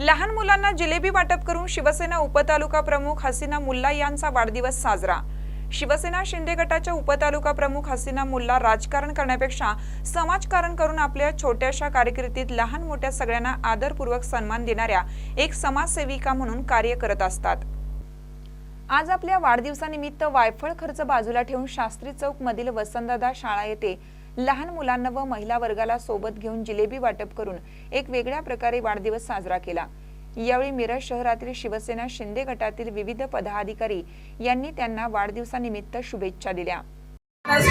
लहान मुलांना जिलेबी वाटप करून शिवसेना उपतालुका प्रमुख हसीना मुल्ला यांचा वाढदिवस साजरा. शिवसेना शिंदे गटाच्या उपतालुका प्रमुख हसीना मुल्ला राजकारण करण्यापेक्षा समाजकारण करून आपल्या छोट्याशा कारकिर्दीत लहान मोठ्या सगळ्यांना आदरपूर्वक सन्मान देणाऱ्या एक समाजसेविका म्हणून कार्य करत असतात. आज आपल्या वाढदिवसानिमित्त वायफळ खर्च बाजूला ठेवून शास्त्री चौक मधील वसंतदादा शाळा येथे लहान मुलांना व महिला वर्गाला सोबत घेऊन जिलेबी वाटप करून एक वेगळ्या प्रकारे वाढदिवस साजरा केला. यावेळी मिरज शहरातील शिवसेना शिंदे गटातील विविध पदाधिकारी यांनी त्यांना वाढदिवसानिमित्त शुभेच्छा दिल्या. आज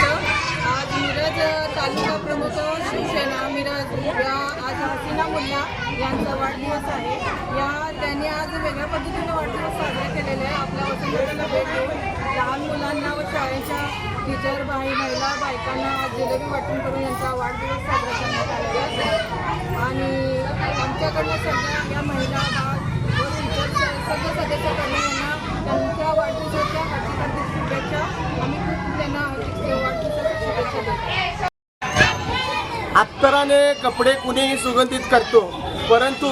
मिरज तालुका प्रमुख शिवसेना मिरज या आज हसीना मुल्ला यांचा वाढदिवस आहे. या त्यांनी आज वेगळ्या पद्धतीने वाढदिवस साजरा केलेला आहे. आपल्या वसंतला भेट देऊन लहान मुलांना व शाळेच्या टीचर बाई महिला बायकांना जिलेबी वाटून करून यांचा वाढदिवस साजरा करण्यात आलेला आहे. आणि आमच्याकडनं सगळ्या या महिला व टीचर सगळ्या सदस्याकडनं यांना त्यांच्या वाढदिवसाच्या हार्दिक हार्दिक शुभेच्छा. आम्ही खूप त्यांना हार्दिक वाढदिवसाच्या शुभेच्छा देतो. अत्तराने कपडे कुणीही सुगंधित करतो परंतु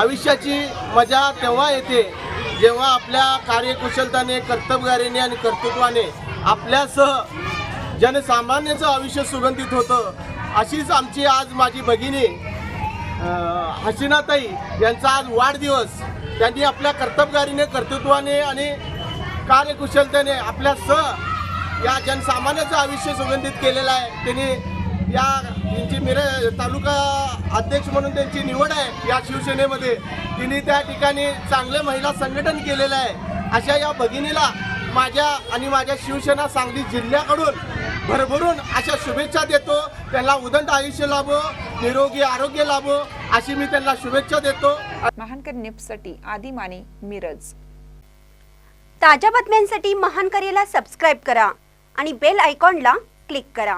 आयुष्याची मजा तेव्हा येते जेव्हा आपल्या कार्यकुशलताने कर्तबगारीने आणि कर्तृत्वाने आपल्यासह जनसामान्याचं आयुष्य सुगंधित होतं अशीच आमची आज माझी भगिनी हसीनाताई यांचा आज वाढदिवस. त्यांनी आपल्या कर्तबगारीने कर्तृत्वाने आणि कार्यकुशलतेने आपल्या स या जनसामान्याचं आयुष्य सुगंधित केलेलं आहे. त्यांनी या त्यांची मिर तालुका अध्यक्ष म्हणून त्यांची निवड आहे या शिवसेनेमध्ये. तिने त्या ठिकाणी चांगलं महिला संघटन केलेलं आहे. अशा या भगिनीला माझ्या आणि माझ्या शिवसेना सांगली जिल्ह्याकडून भरभरून अशा शुभेच्छा देतो. त्यांना उदंड आयुष्य लाभो निरोगी आरोग्य लाभो अशी मी त्यांना शुभेच्छा देतो. महानकर निपसाठी आदी माने मिरज. ताज्या बातम्यांसाठी महानकरीला सबस्क्राईब करा आणि बेल आयकॉनला क्लिक करा.